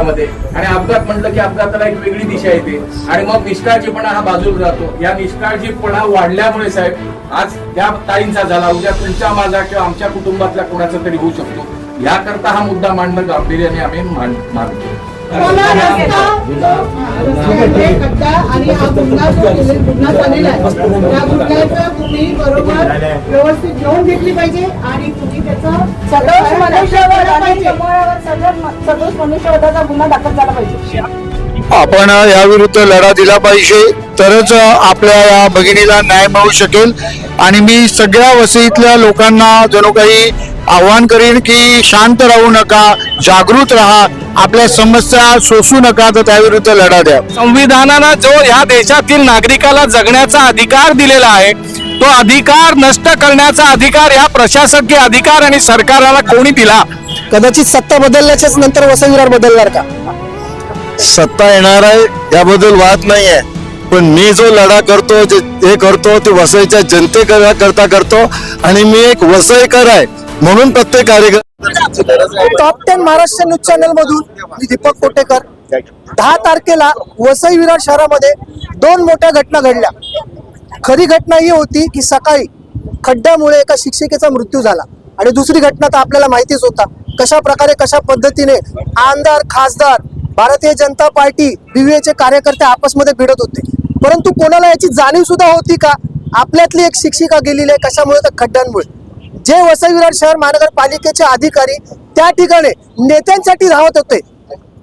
अपघातामध्ये आणि अपघात म्हटलं की अपघाताला एक वेगळी दिशा येते. आणि मग निष्काळजीपणा हा बाजूला राहतो. या निष्काळजीपणा वाढल्यामुळे साहेब आज या ताईंचा झाला उद्या तुमच्या माझा किंवा आमच्या कुटुंबातल्या कोणाचा तरी होऊ शकतो. याकरता हा मुद्दा मांडणं गांभीर्याने आम्ही मान- मानतो कोणा रस्ता रस्त्यामध्ये खड्डा आणि हा गुन्हा जो केले- गुन्हा झालेला आहे. त्या गुन्ह्याचं तुम्ही बरोबर व्यवस्थित घेऊन घेतली पाहिजे आणि तुम्ही त्याचा सदोष मनुष्यवध करायला आणि पाहिजे. कमळावर सदोष सदोष मनुष्यवधाचा गुन्हा दाखल झाला पाहिजे. आपण याविरुद्ध लढा दिला पाहिजे तरच आपल्या या भगिनीला न्याय मिळू शकेल. आणि मी सगळ्या वसईतल्या लोकांना जणू काही आव्हान करीन की शांत राहू नका जागृत राहा. आपल्या समस्या सोसू नका तर त्याविरुद्ध लढा द्या. संविधानानं जो या देशातील नागरिकाला जगण्याचा अधिकार दिलेला आहे तो अधिकार नष्ट करण्याचा अधिकार या प्रशासकीय अधिकार आणि सरकारला कोणी दिला? कदाचित सत्ता बदलल्याच्याच नंतर वसई विरार बदलणार का? सत्ता येणार आहे याबद्दल वाद नाही आहे. पण मी जो लढा करतो जे हे करतो ते वसईच्या जनतेकरता करता करतो आणि मी एक वसईकर आहे म्हणून प्रत्येक कार्यक्रम top ten Maharashtra news channel मधून मी दीपक कोटेकर. दहा तारखेला वसई विरार शहरामध्ये दोन मोठ्या घटना घडल्या. खरी घटना ही होती की सकाळी खड्ड्यामुळे एका शिक्षिकेचा मृत्यू झाला. आणि दुसरी घटना तर आपल्याला माहितीच होता. कशा प्रकारे कशा पद्धतीने आमदार खासदार भारतीय जनता पार्टी चे कार्यकर्ते आपसमध्ये भिडत होते. परंतु कोणाला याची जाणीव सुद्धा होती का? आपल्यातली एक शिक्षिका गेलेली आहे कशामुळे? तर खड्ड्यांमुळे. जे वसई विरार शहर महानगरपालिकेचे अधिकारी त्या ठिकाणी नेत्यांसाठी धावत होते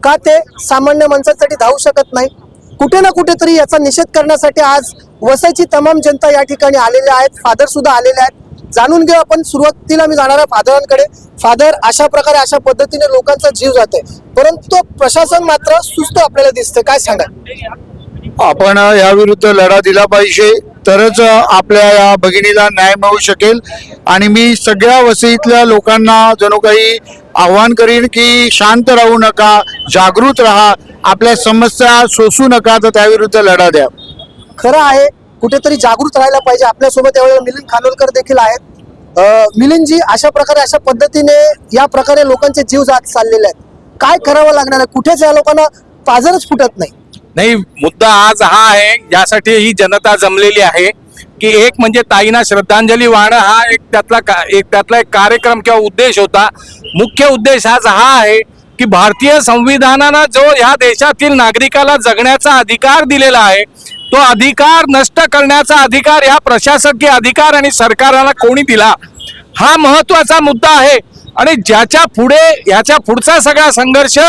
का ते सामान्य माणसांसाठी धावू शकत नाही? कुठे ना कुठेतरी याचा निषेध करण्यासाठी आज वसईची तमाम जनता या ठिकाणी आलेल्या आहेत फादर सुद्धा आलेले आहेत. जाणून घेऊ आपण सुरुवातीला मी जाणार आहे फादरांकडे फादर अशा प्रकारे अशा पद्धतीने लोकांचा जीव जाते. परंतु प्रशासन मात्र सुस्त आपल्याला दिसतंय काय सांगा आपण याविरुद्ध लढा दिला पाहिजे. तरच आपल्या या भगिनीला न्याय मिळू शकेल. आणि मी सगळ्या वसईतल्या लोकांना जणू काही आव्हान करीन की शांत राहू नका जागृत राहा आपल्या समस्या सोसू नका तर त्याविरुद्ध लढा द्या. खरं आहे कुठेतरी जागृत राहायला पाहिजे. आपल्यासोबत यावेळेला मिलिंद खानोलकर देखील आहेत. मिलिंदजी अशा प्रकारे अशा पद्धतीने या प्रकारे लोकांचे जीव जात चाललेले आहेत. काय करावं लागणार आहे? कुठेच या लोकांना पाजरच फुटत नाही. नाही मुद्दा आज हा आहे यासाठी ही जनता जमलेली आहे की एक म्हणजे ताईना श्रद्धांजली वाहणं हा एक त्यातला का- एक त्यातला एक कार्यक्रम किंवा उद्देश होता. मुख्य उद्देश आज हा आहे की भारतीय संविधानानं जो ह्या देशातील नागरिकाला जगण्याचा अधिकार दिलेला आहे तो अधिकार नष्ट करण्याचा अधिकार या प्रशासकीय अधिकार आणि सरकारला कोणी दिला? हा महत्त्वाचा मुद्दा आहे. आणि ज्याच्या पुढे याच्या पुढचा सगळा संघर्ष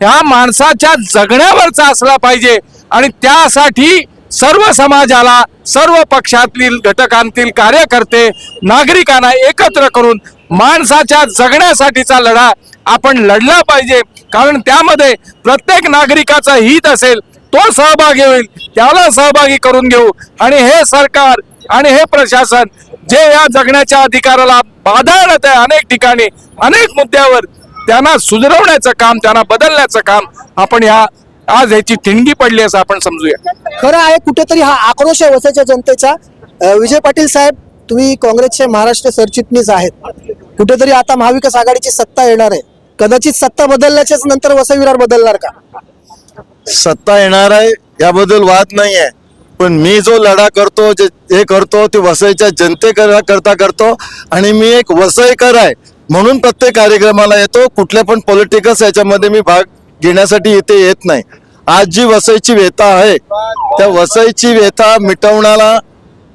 ह्या माणसाच्या जगण्यावरचा असला पाहिजे. आणि त्यासाठी सर्व समाजाला सर्व पक्षातील घटकांतील कार्यकर्ते नागरिकांना एकत्र करून माणसाच्या जगण्यासाठीचा लढा आपण लढला पाहिजे. कारण त्यामध्ये प्रत्येक नागरिकाचं हित असेल तो सहभागी होईल त्याला सहभागी करून घेऊ. आणि हे सरकार आणि हे प्रशासन जे या जगण्याच्या अधिकाराला बाधा आणत आहे अनेक ठिकाणी अनेक मुद्द्यावर त्यांना सुधरवण्याचं काम त्यांना बदलण्याचं काम आपण या आज ह्याची ठिणगी पडली असं आपण समजूया. खरं आहे कुठेतरी हा आक्रोश आहे वसईच्या जनतेचा. विजय पाटील साहेब तुम्ही काँग्रेसचे महाराष्ट्र सरचिटणीस आहेत. कुठेतरी आता महाविकास आघाडीची सत्ता येणार आहे. कदाचित सत्ता बदलल्याच्याच नंतर वसई विरार बदलणार का? सत्ता येणार आहे याबद्दल वाद नाही आहे पण मी जो लढा करतो जे हे करतो ते वसईच्या जनतेकरता करता करतो. आणि मी एक वसईकर आहे. म्हणून प्रत्येक कार्यक्रमाला येतो. कुठल्या पण पॉलिटिकल्स याच्यामध्ये मी भाग घेण्यासाठी इथे येत नाही. आज जी वसईची व्यथा आहे त्या वसईची व्यथा मिटवण्याला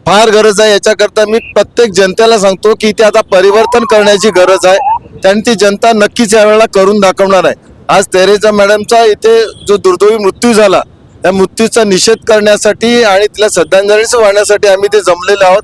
फार गरज आहे. याच्याकरता मी प्रत्येक जनतेला सांगतो की इथे आता परिवर्तन करण्याची गरज आहे. त्यांनी ती जनता नक्कीच यावेळेला करून दाखवणार आहे. आज तेरेजा मॅडमचा इथे जो दुर्दैवी मृत्यू झाला त्या मृत्यूचा निषेध करण्यासाठी आणि तिला श्रद्धांजली वाहण्यासाठी आम्ही ते जमलेले आहोत.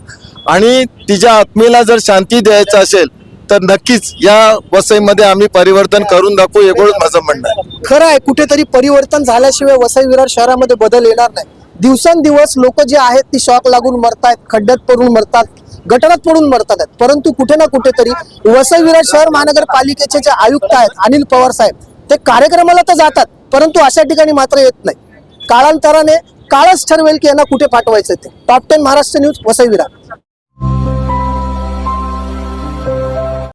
आणि तिच्या आत्मेला जर शांती द्यायचं असेल तर नक्कीच या वसईमध्ये आम्ही परिवर्तन करून दाखवू एवढंच माझं म्हणणं आहे. खरं आहे कुठेतरी परिवर्तन झाल्याशिवाय वसई विरार शहरामध्ये बदल येणार नाही. दिवसेंदिवस लोक जे आहेत ती शॉक लागून मरतायत खड्ड्यात पडून मरतात गटरात पडून मरतात. आहेत. परंतु कुठे ना कुठेतरी वसई विरार शहर महानगरपालिकेचे जे आयुक्त आहेत अनिल पवार साहेब ते कार्यक्रमाला तर जातात परंतु अशा ठिकाणी मात्र येत नाही. कालांतराने काळच ठरवेल की यांना कुठे पाठवायचं ते. Top ten Maharashtra news Vasai Virar.